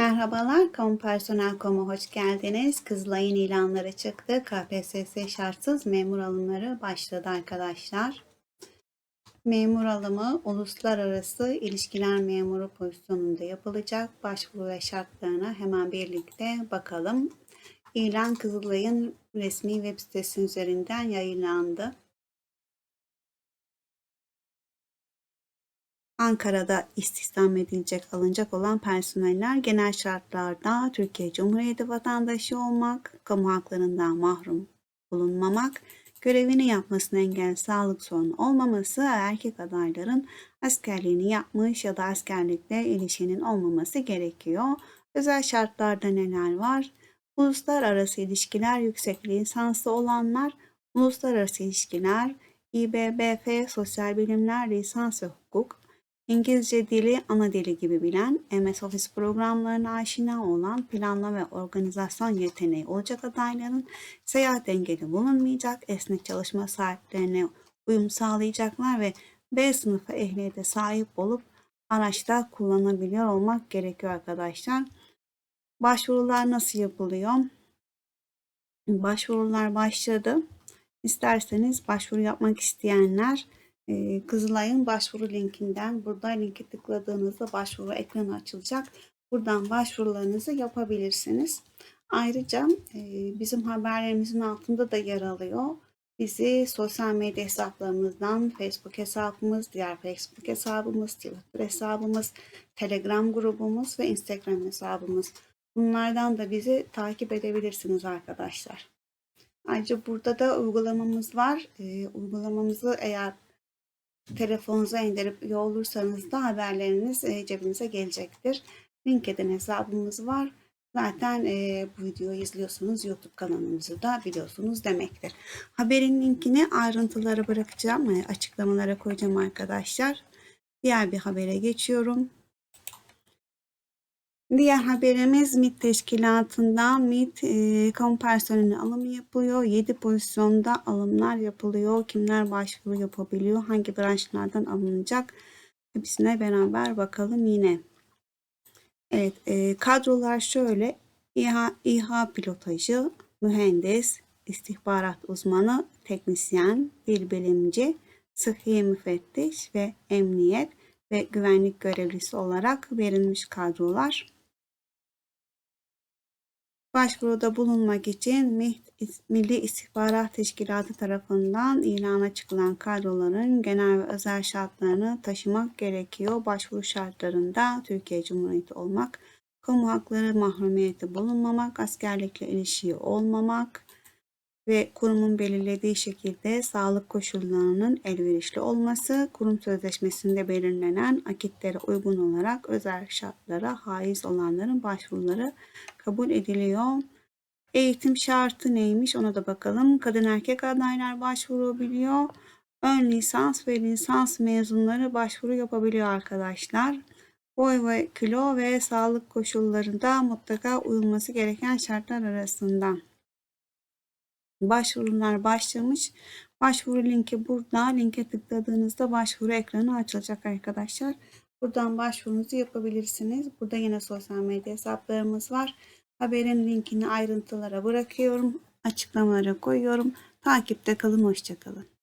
Merhabalar, Kompersonel.com'a hoş geldiniz. Kızılay'ın ilanları çıktı. KPSS şartsız memur alımları başladı arkadaşlar. Memur alımı uluslararası ilişkiler memuru pozisyonunda yapılacak. Başvuru ve şartlarına hemen birlikte bakalım. İlan Kızılay'ın resmi web sitesi üzerinden yayınlandı. Ankara'da istihdam edilecek, alınacak olan personeller genel şartlarda Türkiye Cumhuriyeti vatandaşı olmak, kamu haklarından mahrum bulunmamak, görevini yapmasına engel sağlık sorunu olmaması, erkek adayların askerliğini yapmış ya da askerlikle ilişkinin olmaması gerekiyor. Özel şartlarda neler var? Uluslararası ilişkiler yüksek lisanslı olanlar, uluslararası ilişkiler, İBBF, sosyal bilimler, lisans ve hukuk, İngilizce dili ana dili gibi bilen, MS Office programlarına aşina olan, planlama ve organizasyon yeteneği olacak adayların seyahat engeli bulunmayacak, esnek çalışma saatlerine uyum sağlayacaklar ve B sınıfı ehliyete sahip olup araçta kullanabiliyor olmak gerekiyor arkadaşlar. Başvurular nasıl yapılıyor? Başvurular başladı. İsterseniz başvuru yapmak isteyenler Kızılay'ın başvuru linkinden burada linki tıkladığınızda başvuru ekranı açılacak. Buradan başvurularınızı yapabilirsiniz. Ayrıca bizim haberlerimizin altında da yer alıyor. Bizi sosyal medya hesaplarımızdan Facebook hesabımız, diğer Facebook hesabımız, Twitter hesabımız, Telegram grubumuz ve Instagram hesabımız. Bunlardan da bizi takip edebilirsiniz arkadaşlar. Ayrıca burada da uygulamamız var. Uygulamamızı eğer telefonunuza indirip üye olursanız da haberleriniz e, cebinize gelecektir. LinkedIn hesabımız var. Zaten e, bu videoyu izliyorsunuz YouTube kanalımızı da biliyorsunuz demektir. Haberin linkini ayrıntılara bırakacağım. E, açıklamalara koyacağım arkadaşlar. Diğer bir habere geçiyorum. Diğer haberimiz MİT teşkilatından MİT e, kamu personeli alımı yapılıyor. 7 pozisyonda alımlar yapılıyor. Kimler başvuru yapabiliyor? Hangi branşlardan alınacak? Hepsine beraber bakalım yine. Evet e, kadrolar şöyle. İHA, İHA pilotajı, mühendis, istihbarat uzmanı, teknisyen, dil bilimci, sıhhi müfettiş ve emniyet ve güvenlik görevlisi olarak verilmiş kadrolar. Başvuruda bulunmak için Milli İstihbarat Teşkilatı tarafından ilana çıkılan kadroların genel ve özel şartlarını taşımak gerekiyor. Başvuru şartlarında Türkiye Cumhuriyeti olmak, kamu hakları mahrumiyeti bulunmamak, askerlikle ilişiği olmamak, ve kurumun belirlediği şekilde sağlık koşullarının elverişli olması, kurum sözleşmesinde belirlenen akitlere uygun olarak özel şartlara haiz olanların başvuruları kabul ediliyor. Eğitim şartı neymiş ona da bakalım. Kadın erkek adaylar başvurabiliyor. Ön lisans ve lisans mezunları başvuru yapabiliyor arkadaşlar. Boy ve kilo ve sağlık koşullarında mutlaka uyulması gereken şartlar arasında. Başvurular başlamış. Başvuru linki burada. Linke tıkladığınızda başvuru ekranı açılacak arkadaşlar. Buradan başvurunuzu yapabilirsiniz. Burada yine sosyal medya hesaplarımız var. Haberin linkini ayrıntılara bırakıyorum. Açıklamalara koyuyorum. Takipte kalın. Hoşçakalın.